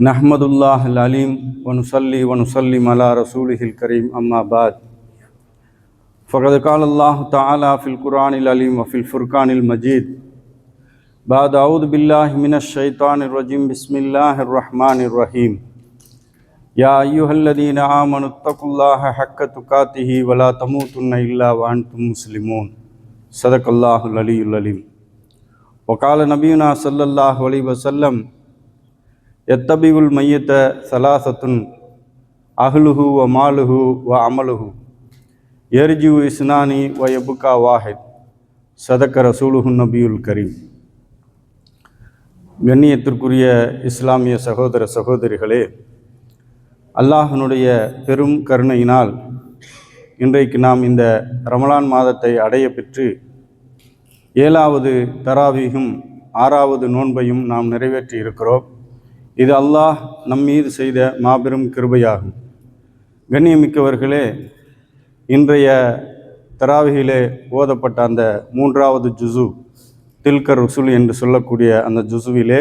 نحمد الله العلیم ونصلی ونسلم علی رسولہ الكريم أما بعد. فقد قال اللہ تعالی فی القرآن العلیم وفي الفرقان المجيد. بعد أعوذ بالله من الشيطان الرجيم. بسم الله الرحمن الرحيم. يا ایوہ الذین آمنوا اتقوا الله حق تقاته ولا تموتن إلا وأنتم مسلمون. صدق الله العلی العلیم وقال نبينا صلى الله عليه وسلم எத்தபிவுல் மையத்த சலாசத்துன் அஹ்லுஹு வ மாலுஹு வ அமலுஹு எர்ஜு இஸ்னானி வ எபுகா வாஹித். சதக்க ரசூலுஹு நபியுல் கரீம். கண்ணியத்திற்குரிய இஸ்லாமிய சகோதர சகோதரிகளே அல்லாஹனுடைய பெரும் கருணையினால் இன்றைக்கு நாம் இந்த ரமலான் மாதத்தை அடைய பெற்று ஏழாவது தராவீகும் ஆறாவது நோன்பையும் நாம் நிறைவேற்றி இருக்கிறோம். இது அல்லாஹ் நம் மீது செய்த மாபெரும் கிருபையாகும். கண்ணியமிக்கவர்களே இன்றைய தராவிகிலே ஓதப்பட்ட அந்த மூன்றாவது ஜுசு தில்கர் ருசுல் என்று சொல்லக்கூடிய அந்த ஜுசுவிலே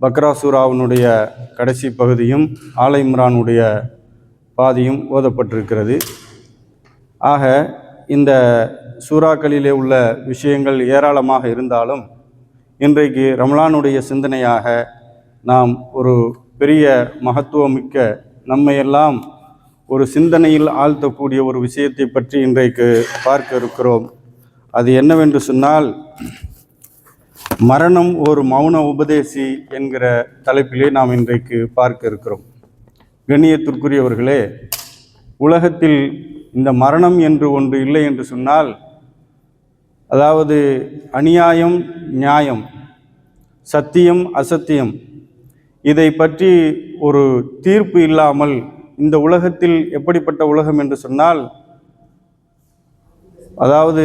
பக்ரா சூராவினுடைய கடைசி பகுதியும் ஆலை இம்ரானுடைய பாதியும் ஓதப்பட்டிருக்கிறது. ஆக இந்த சூறாக்களிலே உள்ள விஷயங்கள் ஏராளமாக இருந்தாலும் இன்றைக்கு ரமலானுடைய சிந்தனையாக நாம் ஒரு பெரிய மகத்துவமிக்க நம்மையெல்லாம் ஒரு சிந்தனையில் ஆழ்த்தக்கூடிய ஒரு விஷயத்தை பற்றி இன்றைக்கு பார்க்க இருக்கிறோம். அது என்னவென்று சொன்னால் மரணம் ஒரு மௌன உபதேசி என்கிற தலைப்பிலே நாம் இன்றைக்கு பார்க்க இருக்கிறோம். கண்ணியத்திற்குரியவர்களே உலகத்தில் இந்த மரணம் என்று ஒன்று இல்லை என்று சொன்னால் அதாவது அநியாயம் நியாயம் சத்தியம் அசத்தியம் இதை பற்றி ஒரு தீர்ப்பு இல்லாமல் இந்த உலகத்தில் எப்படிப்பட்ட உலகம் என்று சொன்னால் அதாவது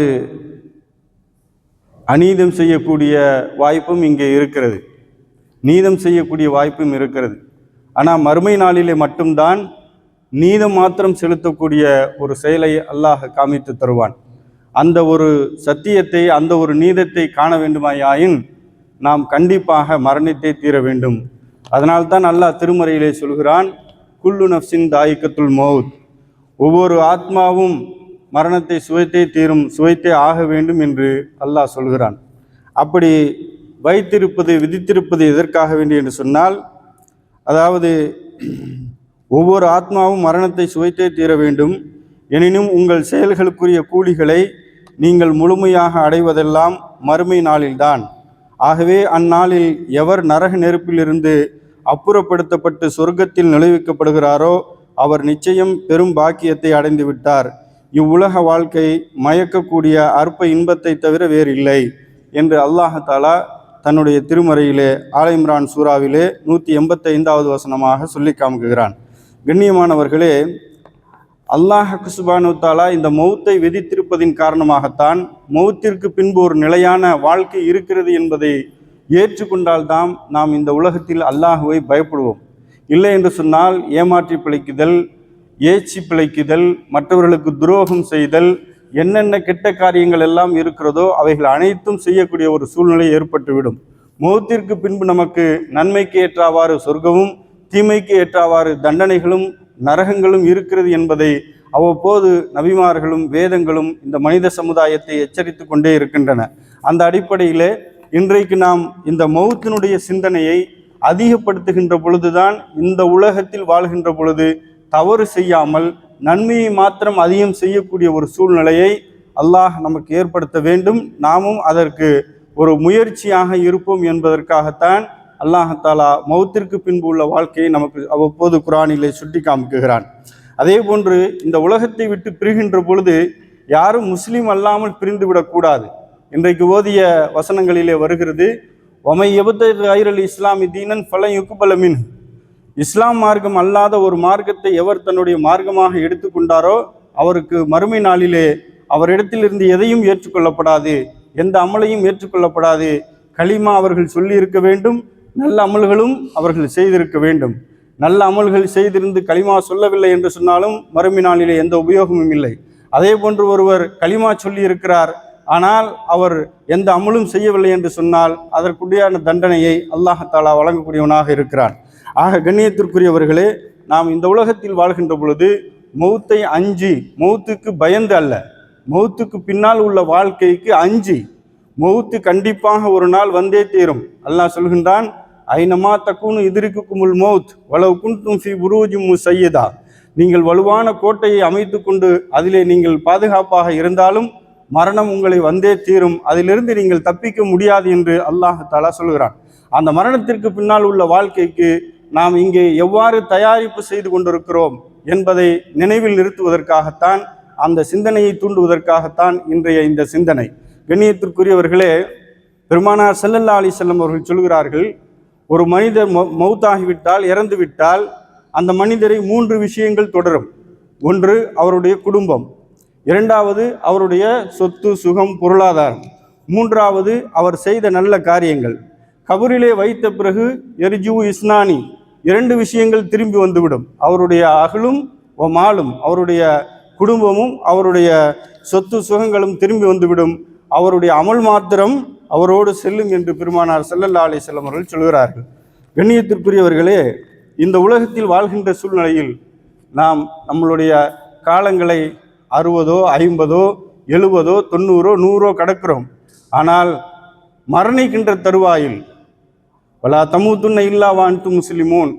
அநீதம் செய்யக்கூடிய வாய்ப்பும் இங்கே இருக்கிறது. நீதம் செய்யக்கூடிய வாய்ப்பும் இருக்கிறது. ஆனால் மறுமை நாளிலே மட்டும்தான் நீதம் மாத்திரம் செலுத்தக்கூடிய ஒரு செயலை அல்லாஹ் காமித்து தருவான். அந்த ஒரு சத்தியத்தை அந்த ஒரு நீதத்தை காண வேண்டுமாயின் நாம் கண்டிப்பாக மரணித்தே தீர வேண்டும். அதனால்தான் அல்லாஹ் திருமறையிலே சொல்கிறான் குல்லு நப்சின் தாயிக்கத்துல் மௌத். ஒவ்வொரு ஆத்மாவும் மரணத்தை சுவைத்தே தீரும் சுவைத்தே ஆக வேண்டும் என்று அல்லாஹ் சொல்கிறான். அப்படி வைத்திருப்பது விதித்திருப்பது எதற்காக வேண்டி என்று சொன்னால் அதாவது ஒவ்வொரு ஆத்மாவும் மரணத்தை சுவைத்தே தீர வேண்டும். எனினும் உங்கள் செயல்களுக்குரிய கூலிகளை நீங்கள் முழுமையாக அடைவதெல்லாம் மறுமை நாளில்தான். ஆகவே அந்நாளில் எவர் நரக நெருப்பிலிருந்து அப்புறப்படுத்தப்பட்டு சொர்க்கத்தில் நுழைவிக்கப்படுகிறாரோ அவர் நிச்சயம் பெரும் பாக்கியத்தை அடைந்து விட்டார் இவ்வுலக வாழ்க்கை மயக்கக்கூடிய அற்ப இன்பத்தை தவிர வேறில்லை என்று அல்லாஹாலா தன்னுடைய திருமறையிலே ஆலயம்ரான் சூறாவிலே நூற்றி எண்பத்தைந்தாவது வசனமாக சொல்லி காமுகிறான் கண்ணியமானவர்களே அல்லாஹ் குசுபானு தாலா இந்த மௌத்தை விதித்திருப்பதின் காரணமாகத்தான் மௌத்திற்கு பின்பு ஒரு நிலையான வாழ்க்கை இருக்கிறது என்பதை ஏற்றுக்கொண்டால்தான் நாம் இந்த உலகத்தில் அல்லாஹுவை பயப்படுவோம். இல்லை என்று சொன்னால் ஏமாற்றி பிழைக்குதல் ஏச்சி பிழைக்குதல் மற்றவர்களுக்கு துரோகம் செய்தல் என்னென்ன கெட்ட காரியங்கள் எல்லாம் இருக்கிறதோ அவைகள் அனைத்தும் செய்யக்கூடிய ஒரு சூழ்நிலை ஏற்பட்டுவிடும். மௌத்திற்கு பின்பு நமக்கு நன்மைக்கு ஏற்றாவாறு சொர்க்கமும் தீமைக்கு ஏற்றாவாறு தண்டனைகளும் நரகங்களும் இருக்கிறது என்பதை அவ்வப்போது நபிமார்களும் வேதங்களும் இந்த மனித சமுதாயத்தை எச்சரித்து கொண்டே இருக்கின்றன. அந்த அடிப்படையிலே இன்றைக்கு நாம் இந்த மௌத்தினுடைய சிந்தனையை அதிகப்படுத்துகின்ற பொழுதுதான் இந்த உலகத்தில் வாழ்கின்ற பொழுது தவறு செய்யாமல் நன்மையை மாத்திரம் அதிகம் செய்யக்கூடிய ஒரு சூழ்நிலையை அல்லாஹ் நமக்கு ஏற்படுத்த வேண்டும். நாமும் அதற்கு ஒரு முயற்சியாக இருப்போம் என்பதற்காகத்தான் அல்லாஹாலா மௌத்திற்கு பின்பு உள்ள வாழ்க்கையை நமக்கு அவ்வப்போது குரானிலே சுட்டி காமிக்குகிறான். அதே போன்று இந்த உலகத்தை விட்டு பிரிகின்ற பொழுது யாரும் முஸ்லீம் அல்லாமல் பிரிந்து விடக்கூடாது. இன்றைக்கு ஓதிய வசனங்களிலே வருகிறது ஒமை எபத்த ஐரல் இஸ்லாமி தீனன் பல யுக்குபலமின் இஸ்லாம் மார்க்கம் அல்லாத ஒரு மார்க்கத்தை எவர் தன்னுடைய மார்க்கமாக எடுத்துக்கொண்டாரோ அவருக்கு மறுமை நாளிலே அவரிடத்திலிருந்து எதையும் ஏற்றுக்கொள்ளப்படாது எந்த அமலையும் ஏற்றுக்கொள்ளப்படாது. களிமா அவர்கள் சொல்லி இருக்க வேண்டும் நல்ல அமல்களும் அவர்கள் செய்திருக்க வேண்டும். நல்ல அமல்கள் செய்திருந்து களிமா சொல்லவில்லை என்று சொன்னாலும் மறுமை நாளிலே எந்த உபயோகமும் இல்லை. அதே போன்று ஒருவர் களிமா சொல்லியிருக்கிறார் ஆனால் அவர் எந்த அமலும் செய்யவில்லை என்று சொன்னால் அதற்குடியான தண்டனையை அல்லாஹாலா வழங்கக்கூடியவனாக இருக்கிறான். ஆக கண்ணியத்திற்குரியவர்களே நாம் இந்த உலகத்தில் வாழ்கின்ற பொழுது மௌத்தை அஞ்சு மௌத்துக்கு பயந்து அல்ல. மௌத்துக்கு பின்னால் உள்ள வாழ்க்கைக்கு அஞ்சு மௌத்து கண்டிப்பாக ஒரு நாள் வந்தே தீரும். அல்லாஹ் சொல்கின்றான் ஐனமா தக்குனு எதிர்க்குமுல் மௌத் வளவு குண்டும் ஃபி புரூஜி முசையதா. நீங்கள் வலுவான கோட்டையை அமைத்து கொண்டு அதிலே நீங்கள் பாதுகாப்பாக இருந்தாலும் மரணம் உங்களை வந்தே தீரும். அதிலிருந்து நீங்கள் தப்பிக்க முடியாது என்று அல்லாஹ் தாலா சொல்கிறான் அந்த மரணத்திற்கு பின்னால் உள்ள வாழ்க்கைக்கு நாம் இங்கே எவ்வாறு தயாரிப்பு செய்து கொண்டிருக்கிறோம் என்பதை நினைவில் நிறுத்துவதற்காகத்தான் அந்த சிந்தனையை தூண்டுவதற்காகத்தான் இன்றைய இந்த சிந்தனை. கண்ணியத்திற்குரியவர்களே பெருமானார் செல்லல்லா அலி செல்லம் அவர்கள் சொல்கிறார்கள் ஒரு மனிதர் மௌத்தாகிவிட்டால் இறந்துவிட்டால் அந்த மனிதரை மூன்று விஷயங்கள் தொடரும். ஒன்று அவருடைய குடும்பம். இரண்டாவது அவருடைய சொத்து சுகம் பொருளாதாரம். மூன்றாவது அவர் செய்த நல்ல காரியங்கள். கபரிலே வைத்த பிறகு எரிஜு இஸ்னானி இரண்டு விஷயங்கள் திரும்பி வந்துவிடும். அவருடைய அகலும் மாலும் அவருடைய குடும்பமும் அவருடைய சொத்து சுகங்களும் திரும்பி வந்துவிடும். அவருடைய அமல் மாத்திரம் அவரோடு செல்லும் என்று பெருமானார் செல்லல்லா அலி வஸல்லம் அவர்கள் சொல்கிறார்கள். கண்ணியத்திற்குரியவர்களே இந்த உலகத்தில் வாழ்கின்ற சூழ்நிலையில் நாம் நம்மளுடைய காலங்களை அறுபதோ ஐம்பதோ எழுபதோ தொண்ணூறோ நூறோ கடக்கிறோம். ஆனால் மரணிக்கின்ற தருவாயில் வலா தமுத்துன்ன இல்லா வான்து முஸ்லிமோன்.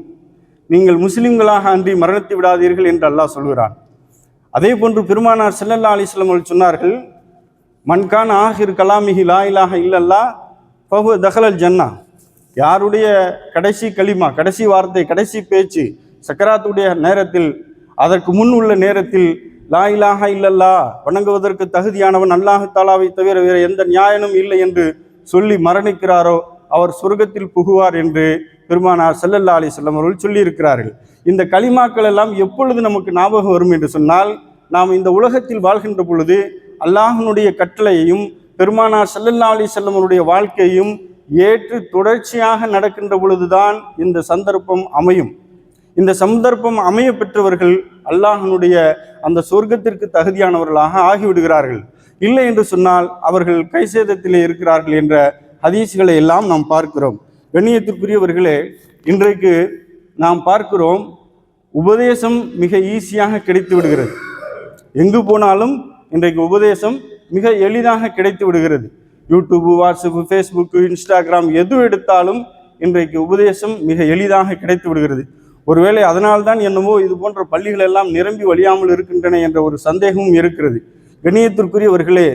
நீங்கள் முஸ்லிம்களாக அன்றி மரணத்தை விடாதீர்கள் என்று அல்லாஹ் சொல்கிறான். அதே போன்று பெருமானார் செல்லல்லா அலைஹி அவர்கள் சொன்னார்கள் மன்கான் ஆஹிர் கலாமிஹி லா இல்லல்லா பஹு தஹலல் ஜன்னா. யாருடைய கடைசி களிமா கடைசி வார்த்தை கடைசி பேச்சு சக்கராத்துடைய நேரத்தில் அதற்கு முன் உள்ள நேரத்தில் லா இலாஹ இல்லல்லா வணங்குவதற்கு தகுதியானவன் அல்லாஹ் தாலாவை தவிர வேறு எந்த நியாயனும் இல்லை என்று சொல்லி மரணிக்கிறாரோ அவர் சொர்க்கத்தில் புகுவார் என்று பெருமானார் செல்லல்லா அலி செல்லம் அவர்கள் சொல்லியிருக்கிறார்கள். இந்த களிமாக்கள் எல்லாம் எப்பொழுது நமக்கு ஞாபகம் வரும் என்று சொன்னால் நாம் இந்த உலகத்தில் வாழ்கின்ற பொழுது அல்லாஹனுடைய கட்டளையையும் பெருமானார் செல்லல்லா அலி வஸல்லம் வாழ்க்கையும் ஏற்று தொடர்ச்சியாக நடக்கின்ற பொழுதுதான் இந்த சந்தர்ப்பம் அமையும். இந்த சந்தர்ப்பம் அமைய பெற்றவர்கள் அல்லாஹனுடைய அந்த சொர்க்கத்திற்கு தகுதியானவர்களாக ஆகிவிடுகிறார்கள். இல்லை என்று சொன்னால் அவர்கள் கைசேதத்திலே இருக்கிறார்கள் என்ற ஹதீஸ்களை எல்லாம் நாம் பார்க்கிறோம். கண்ணியத்திற்குரியவர்களே இன்றைக்கு நாம் பார்க்கிறோம் உபதேசம் மிக ஈஸியாக கிடைத்து விடுகிறது. எங்கு போனாலும் இன்றைக்கு உபதேசம் மிக எளிதாக கிடைத்து விடுகிறது. யூடியூப்பு வாட்ஸ்அப்பு ஃபேஸ்புக்கு இன்ஸ்டாகிராம் எது எடுத்தாலும் இன்றைக்கு உபதேசம் மிக எளிதாக கிடைத்து விடுகிறது. ஒருவேளை அதனால்தான் என்னமோ இது போன்ற பள்ளிகள் எல்லாம் நிரம்பி வழியாமல் இருக்கின்றன என்ற ஒரு சந்தேகமும் இருக்கிறது. கண்ணியத்திற்குரியவர்களே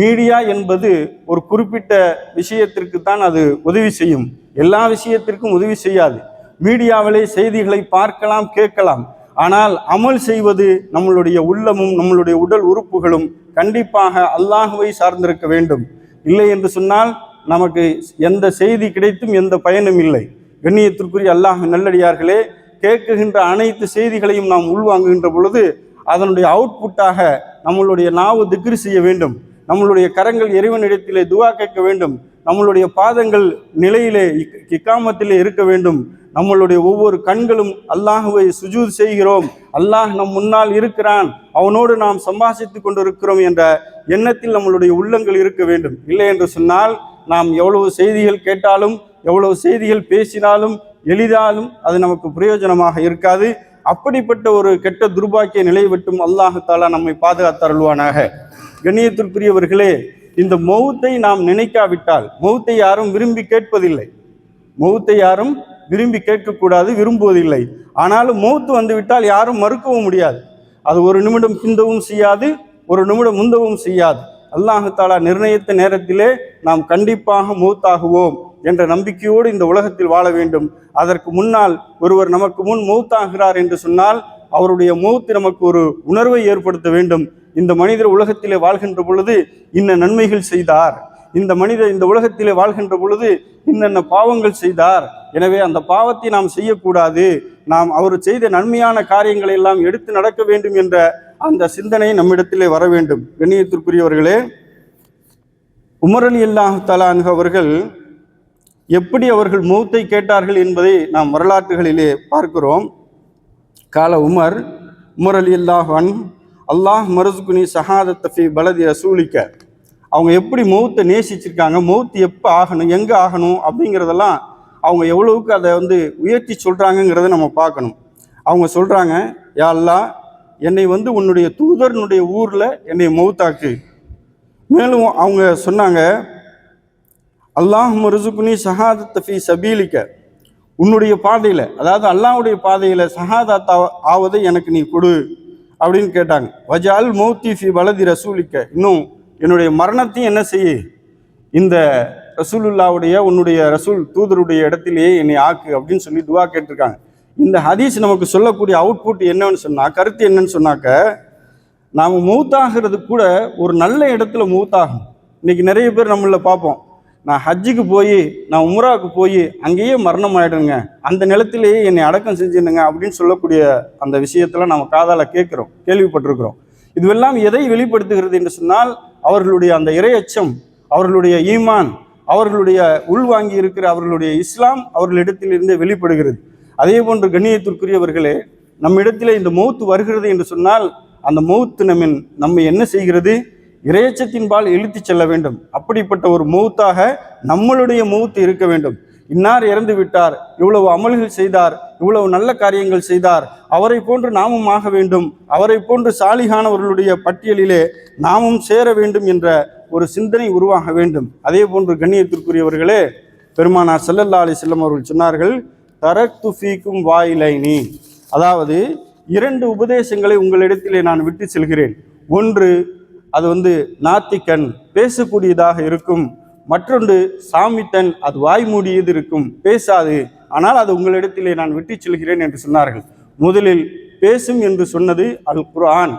மீடியா என்பது ஒரு குறிப்பிட்ட விஷயத்திற்கு தான் அது உதவி செய்யும். எல்லா விஷயத்திற்கும் உதவி செய்யாது. மீடியாவிலே செய்திகளை பார்க்கலாம் கேட்கலாம். ஆனால் அமல் செய்வது நம்மளுடைய உள்ளமும் நம்மளுடைய உடல் உறுப்புகளும் கண்டிப்பாக அல்லாஹுவை சார்ந்திருக்க வேண்டும். இல்லை என்று சொன்னால் நமக்கு எந்த செய்தி கிடைத்தும் எந்த பயனும் இல்லை. கண்ணியத்திற்குரிய அல்லாஹ் நல்லடியார்களே கேட்குகின்ற அனைத்து செய்திகளையும் நாம் உள்வாங்குகின்ற பொழுது அதனுடைய அவுட்புட்டாக நம்மளுடைய நாவு திக்ரி செய்ய வேண்டும். நம்மளுடைய கரங்கள் இறைவனிடத்திலே துவா கேட்க வேண்டும். நம்மளுடைய பாதங்கள் நிலையிலே இக்காமத்திலே இருக்க வேண்டும். நம்மளுடைய ஒவ்வொரு கண்களும் அல்லாஹுவை சுஜூத் செய்கிறோம். அல்லாஹ் நம் முன்னால் இருக்கிறான். அவனோடு நாம் சம்பாஷித்து கொண்டிருக்கிறோம் என்ற எண்ணத்தில் நம்மளுடைய உள்ளங்கள் இருக்க வேண்டும். இல்லை என்று சொன்னால் நாம் எவ்வளவு செய்திகள் கேட்டாலும் எவ்வளவு செய்திகள் பேசினாலும் எளிதாலும் அது நமக்கு பிரயோஜனமாக இருக்காது. அப்படிப்பட்ட ஒரு கெட்ட துர்பாக்கிய நிலை விட்டும் அல்லாஹு தாலா நம்மை பாதுகாத்தருள்வானாக. கண்ணியத்திற்குரியவர்களே இந்த மௌத்தை நாம் நினைக்காவிட்டால் மௌத்தை யாரும் விரும்பி கேட்பதில்லை. மௌத்தை யாரும் விரும்பி கேட்கக்கூடாது விரும்புவதில்லை. ஆனாலும் மௌத்து வந்துவிட்டால் யாரும் மறுக்கவும் முடியாது. அது ஒரு நிமிடம் பிந்தவும் செய்யாது ஒரு நிமிடம் முந்தவும் செய்யாது. அல்லாஹாலா நிர்ணயித்த நேரத்திலே நாம் கண்டிப்பாக மௌத்தாகுவோம். என்ற நம்பிக்கையோடு இந்த உலகத்தில் வாழ வேண்டும். அதற்கு முன்னால் ஒருவர் நமக்கு முன் மௌத்தாகிறார் என்று சொன்னால் அவருடைய மௌத்து நமக்கு ஒரு உணர்வை ஏற்படுத்த வேண்டும். இந்த மனிதர் உலகத்திலே வாழ்கின்ற பொழுது இன்ன நன்மைகள் செய்தார். இந்த மனிதர் இந்த உலகத்திலே வாழ்கின்ற பொழுது இன்னென்ன பாவங்கள் செய்தார். எனவே அந்த பாவத்தை நாம் செய்யக்கூடாது. நாம் அவர் செய்த நன்மையான காரியங்களை எல்லாம் எடுத்து நடக்க வேண்டும் என்ற அந்த சிந்தனை நம்மிடத்திலே வர வேண்டும். கண்ணியத்திற்குரியவர்களே உமரலி அலி அல்லாஹ் அவர்கள் எப்படி அவர்கள் மௌத்தை கேட்டார்கள் என்பதை நாம் வரலாற்றுகளிலே பார்க்கிறோம். கால உமர் உமர் அலி அல்லாஹ் அல்லாஹ் மருசுகுனி சஹாதத்தஃபி பலதி ரசூலிக்க. அவங்க எப்படி மௌத்தை நேசிச்சிருக்காங்க மௌத்து எப்போ ஆகணும் எங்கே ஆகணும் அப்படிங்கிறதெல்லாம் அவங்க எவ்வளவுக்கு அதை வந்து உயர்த்தி சொல்கிறாங்கங்கிறத நம்ம பார்க்கணும். அவங்க சொல்கிறாங்க யா அல்லாஹ் என்னை வந்து உன்னுடைய தூதர்னுடைய ஊரில் என்னை மௌத்தாக்கு. மேலும் அவங்க சொன்னாங்க அல்லாஹ் ரிசுக்குனி சஹாதத் ஃபி சபீலிக்க. உன்னுடைய பாதையில் அதாவது அல்லாஹ்வுடைய பாதையில் ஷஹாதத் ஆவதை எனக்கு நீ கொடு அப்படின்னு கேட்டாங்க. வஜால் மௌத்தி ஃபி வலதி ரசூலிக்க. இன்னும் என்னுடைய மரணத்தையும் என்ன செய்ய? இந்த ரசூலுல்லாவுடைய உன்னுடைய ரசூல் தூதருடைய இடத்திலேயே என்னை ஆக்கு அப்படின்னு சொல்லி துவா கேட்டிருக்காங்க. இந்த ஹதீஸ் நமக்கு சொல்லக்கூடிய அவுட்புட் என்னன்னு சொன்னா கருத்து என்னன்னு சொன்னாக்க நாம் மூத்தாகிறது கூட ஒரு நல்ல இடத்துல மூத்தாகும் இன்னைக்கு நிறைய பேர் நம்மள பார்ப்போம். நான் ஹஜ்ஜுக்கு போய் நான் உம்ராவுக்கு போய் அங்கேயே மரணம் ஆயிடுங்க அந்த நிலத்திலேயே என்னை அடக்கம் செஞ்சிடுங்க அப்படின்னு சொல்லக்கூடிய அந்த விஷயத்தில் நம்ம காதால் கேட்குறோம் கேள்விப்பட்டிருக்கிறோம். இதுவெல்லாம் எதை வெளிப்படுத்துகிறது என்று சொன்னால் அவர்களுடைய அந்த இரையச்சம் அவர்களுடைய ஈமான் அவர்களுடைய உள்வாங்கி இருக்கிற அவர்களுடைய இஸ்லாம் அவர்களிடத்திலிருந்தே வெளிப்படுகிறது. அதே போன்று கண்ணியத்திற்குரியவர்களே நம்மிடத்திலே இந்த மௌத்து வருகிறது என்று சொன்னால் அந்த மௌத்து நம்ம நம்ம என்ன செய்கிறது? இறையச்சத்தின்பால் இழுத்துச் செல்ல வேண்டும். அப்படிப்பட்ட ஒரு மூத்தாக நம்மளுடைய மூத்து இருக்க வேண்டும். இன்னார் இறந்து விட்டார் இவ்வளவு அமல்கள் செய்தார் இவ்வளவு நல்ல காரியங்கள் செய்தார் அவரை போன்று நாமும் ஆக வேண்டும். அவரை போன்று சாலிகானவர்களுடைய பட்டியலிலே நாமும் சேர வேண்டும் என்ற ஒரு சிந்தனை உருவாக வேண்டும். அதே போன்று கண்ணியத்திற்குரியவர்களே பெருமானார் செல்லல்லா அலி செல்லம் அவர்கள் சொன்னார்கள் தரக் ஃபீக்கும் வாயிலைனி. அதாவது இரண்டு உபதேசங்களை உங்களிடத்திலே நான் விட்டு செல்கிறேன். ஒன்று அது வந்து நாத்திக்கன் பேசக்கூடியதாக இருக்கும். மற்றொன்று சாமித்தன் அது வாய் மூடியது இருக்கும். பேசாது. ஆனால் அது உங்களிடத்திலே நான் விட்டு செல்கிறேன் என்று சொன்னார்கள். முதலில் பேசும் என்று சொன்னது அல் குரான்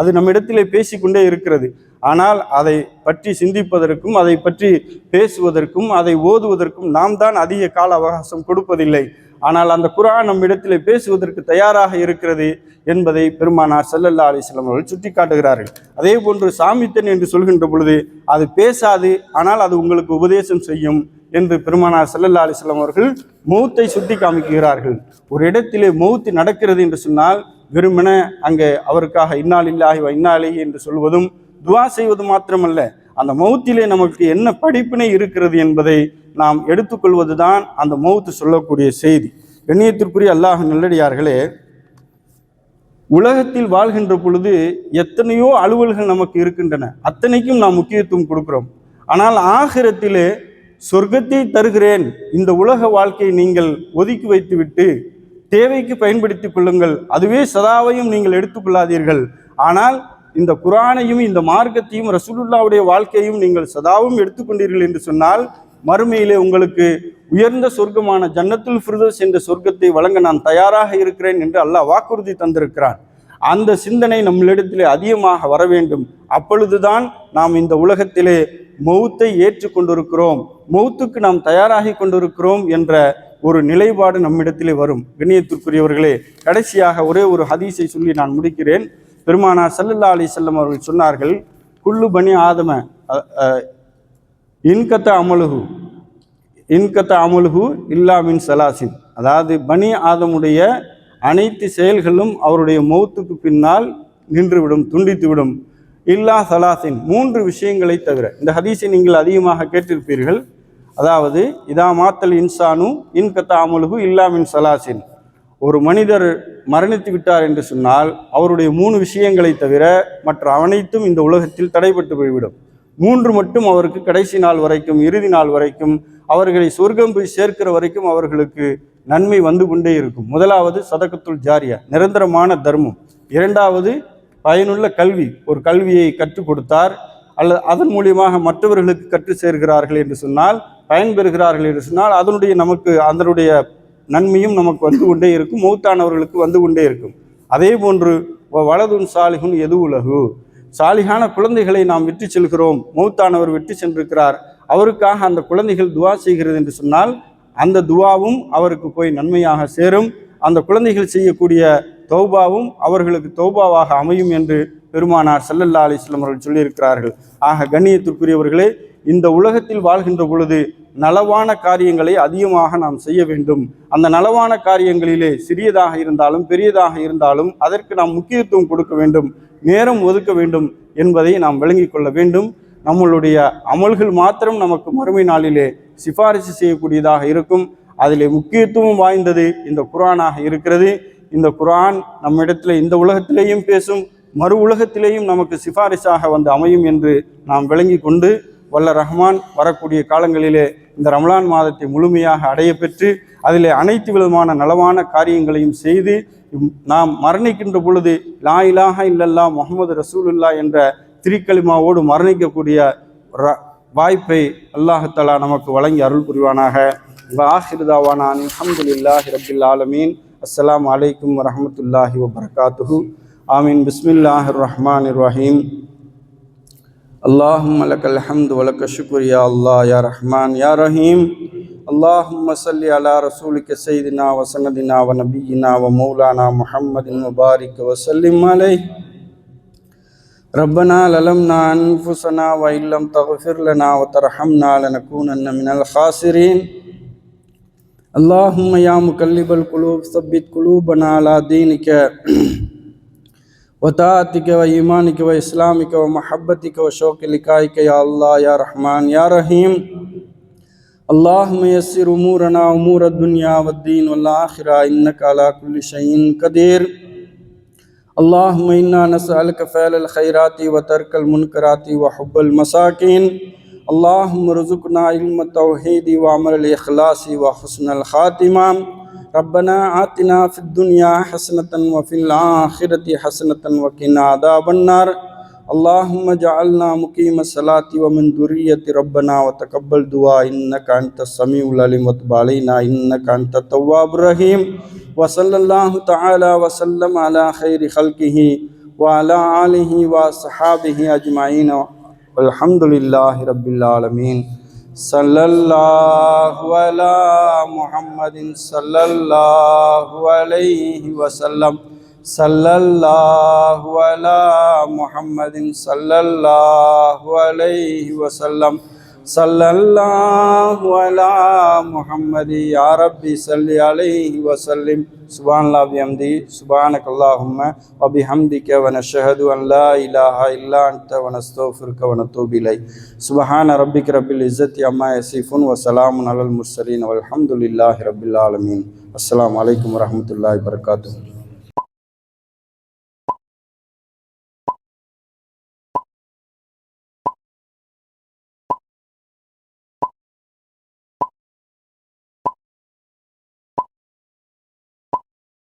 அது நம்மிடத்திலே பேசிக்கொண்டே இருக்கிறது. ஆனால் அதை பற்றி சிந்திப்பதற்கும் அதை பற்றி பேசுவதற்கும் அதை ஓதுவதற்கும் நாம் தான் அதிக கால அவகாசம் கொடுப்பதில்லை. ஆனால் அந்த குரான் நம்மிடத்திலே பேசுவதற்கு தயாராக இருக்கிறது. என்பதை பெருமானார் செல்லல்லா அலைஹி அவர்கள் சுட்டி காட்டுகிறார்கள் அதே போன்று சாமித்தன் என்று சொல்கின்ற பொழுது அது பேசாது ஆனால் அது உங்களுக்கு உபதேசம் செய்யும் என்று பெருமானார் செல்லல்லா அலைஹி அவர்கள் மௌத்தை சுட்டி காமிக்கிறார்கள் ஒரு இடத்திலே மௌத்து நடக்கிறது என்று சொன்னால் வெறுமன அங்கே அவருக்காக இன்னால் இல்லாஹி இன்னாலே என்று சொல்வதும் துவா செய்வது மாத்திரமல்ல. அந்த மௌத்திலே நமக்கு என்ன படிப்பினை இருக்கிறது என்பதை நாம் எடுத்துக்கொள்வதுதான் அந்த மௌத்து சொல்லக்கூடிய செய்தி. கண்ணியத்திற்குரிய அல்லாஹ் நல்லடியார்களே உலகத்தில் வாழ்கின்ற பொழுது எத்தனையோ அலுவல்கள் நமக்கு இருக்கின்றன. அத்தனைக்கும் நாம் முக்கியத்துவம் கொடுக்கிறோம். ஆனால் ஆகிரத்திலே சொர்க்கத்தை தருகிறேன். இந்த உலக வாழ்க்கையை நீங்கள் ஒதுக்கி வைத்துவிட்டு தேவைக்கு பயன்படுத்திக் கொள்ளுங்கள். அதுவே சதாவையும் நீங்கள் எடுத்துக்கொள்ளாதீர்கள். ஆனால் இந்த குரானையும் இந்த மார்க்கத்தையும் ரசூலுல்லாவுடைய வாழ்க்கையும் நீங்கள் சதாவும் எடுத்துக்கொண்டீர்கள் என்று சொன்னால் மறுமையிலே உங்களுக்கு உயர்ந்த சொர்க்கமான ஜன்னத்துல் ஃபிர்தோஸ் என்ற சொர்க்கத்தை வழங்க நான் தயாராக இருக்கிறேன் என்று அல்லாஹ் வாக்குறுதி தந்திருக்கிறான். அந்த சிந்தனை நம்மளிடத்திலே அதிகமாக வர வேண்டும். அப்பொழுதுதான் நாம் இந்த உலகத்திலே மௌத்தை ஏற்றுக்கொண்டிருக்கிறோம் மௌத்துக்கு நாம் தயாராகி கொண்டிருக்கிறோம் என்ற ஒரு நிலைப்பாடு நம்மிடத்திலே வரும். கண்ணியத்திற்குரியவர்களே கடைசியாக ஒரே ஒரு ஹதீஸை சொல்லி நான் முடிக்கிறேன். பெருமானார் சல்லல்லா அலி செல்லம் அவர்கள் சொன்னார்கள் குள்ளு பனி ஆதம இன்கத்த அமலுகு இன்கத்த அமலுகு இல்லா மின் சலாசின். அதாவது பனி ஆதமுடைய அனைத்து செயல்களும் அவருடைய மௌத்துக்கு பின்னால் நின்றுவிடும் துண்டித்துவிடும். இல்லா சலாசின். மூன்று விஷயங்களை தவிர இந்த ஹதீஸை நீங்கள் அதிகமாக கேட்டிருப்பீர்கள். அதாவது இதா மாத்தல் இன்சானு இன்கத்த அமலுகு இல்லா மின் சலாசின். ஒரு மனிதர் மரணித்து விட்டார் என்று சொன்னால் அவருடைய மூணு விஷயங்களை தவிர மற்ற அனைத்தும் இந்த உலகத்தில் தடைபட்டு போய்விடும். மூன்று மட்டும் அவருக்கு கடைசி நாள் வரைக்கும் இறுதி நாள் வரைக்கும் அவர்களை சொர்க்கம் போய் சேர்க்கிற வரைக்கும் அவர்களுக்கு நன்மை வந்து கொண்டே இருக்கும். முதலாவது சதகத்துல் ஜாரியா நிரந்தரமான தர்மம். இரண்டாவது பயனுள்ள கல்வி ஒரு கல்வியை கற்றுக் கொடுத்தார். அல்லது அதன் மூலியமாக மற்றவர்களுக்கு கற்று சேர்கிறார்கள் என்று சொன்னால் பயன்பெறுகிறார்கள் என்று சொன்னால் அதனுடைய நமக்கு அதனுடைய நன்மையும் நமக்கு வந்து கொண்டே இருக்கும் மௌத்தானவர்களுக்கு வந்து கொண்டே இருக்கும். அதே போன்று வலதுன் சாலிகுன் எது உலகு? சாலிகான குழந்தைகளை நாம் விட்டு செல்கிறோம். மூத்தானவர் விட்டு சென்றிருக்கிறார். அவருக்காக அந்த குழந்தைகள் துவா செய்கிறது என்று சொன்னால் அந்த துவாவும் அவருக்கு போய் நன்மையாக சேரும். அந்த குழந்தைகள் செய்யக்கூடிய தௌபாவும் அவர்களுக்கு தௌபாவாக அமையும் என்று பெருமானார் செல்லல்லா அலிஸ்லம் அவர்கள் சொல்லியிருக்கிறார்கள். ஆக கண்ணியத்திற்குரியவர்களே இந்த உலகத்தில் வாழ்கின்ற பொழுது நலவான காரியங்களை அதிகமாக நாம் செய்ய வேண்டும். அந்த நலவான காரியங்களிலே சிறியதாக இருந்தாலும் பெரியதாக இருந்தாலும் அதற்கு நாம் முக்கியத்துவம் கொடுக்க வேண்டும். நேரம் ஒதுக்க வேண்டும் என்பதை நாம் விளங்கிக் கொள்ள வேண்டும். நம்மளுடைய அமல்கள் மாத்திரம் நமக்கு மறுமை நாளிலே சிபாரிசு செய்யக்கூடியதாக இருக்கும். அதிலே முக்கியத்துவம் வாய்ந்தது இந்த குரானாக இருக்கிறது. இந்த குரான் நம்மிடத்தில் இந்த உலகத்திலேயும் பேசும் மறு உலகத்திலேயும் நமக்கு சிபாரிசாக வந்து அமையும் என்று நாம் விளங்கி கொண்டு வல்ல ரஹ்மான் வரக்கூடிய காலங்களிலே இந்த ரமலான் மாதத்தை முழுமையாக அடைய பெற்று அதிலே அனைத்து விதமான நலமான காரியங்களையும் செய்து நாம் மரணிக்கின்ற பொழுது லா இலாஹ இல்லல்லா முகமது ரசூலுல்லா என்ற திரிக்கலிமாவோடு மரணிக்கக்கூடிய வாய்ப்பை அல்லாஹலா நமக்கு வழங்கி அருள் புரிவானாக. ஆஹிர்தாவானா அலமதுல்லாஹி ரபில் ஆலமீன். அஸ்லாம் வலைக்கம் வரமத்துல்லாஹி வபர்காத்துஹு. ஆமீன். பிஸ்மில்லாஹ் ரஹ்மான் ரஹீம். அல்லாஹும் அலக் அலஹம்து வலக்க ஷுக்ரியா அல்லா யா ரஹ்மான் யா ரஹீம். اللهم صل على رسولك سيدنا وسندنا ونبينا ومولانا محمد وبارك وسلم عليه. ربنا للمنا أنفسنا وإن لم تغفر لنا وترحمنا لنكونن من الخاسرين. اللهم يا مقلب القلوب ثبت قلوبنا على دينك وطاعتك وإيمانك وإسلامك ومحبتك وشوق لقائك. يا الله يا رحمن يا رحيم. اللهم يسر أمورنا أمور الدنيا والدين والآخرة إنك على كل شيء قدير. اللهم إنا نسألك فعل الخيرات وترك المنكرات وحب المساكين. اللهم ارزقنا علم التوحيد وعمل الإخلاص وحسن الخاتمة. ربنا آتنا في الدنيا حسنة وفي الآخرة حسنة وقنا عذاب النار. اللهم اجعلنا مقيم الصلاة ومن ذرية ربنا وتقبل دعاء. إنك أنت السميع العليم وتب علينا. إنك أنت التواب الرحيم. وصلى الله تعالى وسلم على خير خلقه وعلى آله وصحابه أجمعين. والحمد لله رب العالمين. صلى الله على محمد صلى الله عليه وسلم. صلى الله على محمد صلى الله عليه وسلم. صلى الله على محمد يا ربي صل عليه وسلم. سبحان الله بحمده. سبحانك اللهم وبحمدك ونشهد أن لا إله إلا أنت ونستغفرك ونتوب إليك. سبحان ربك رب العزة عما يصفون وسلام على المرسلين والحمد لله رب العالمين. السلام عليكم ورحمة الله وبركاته.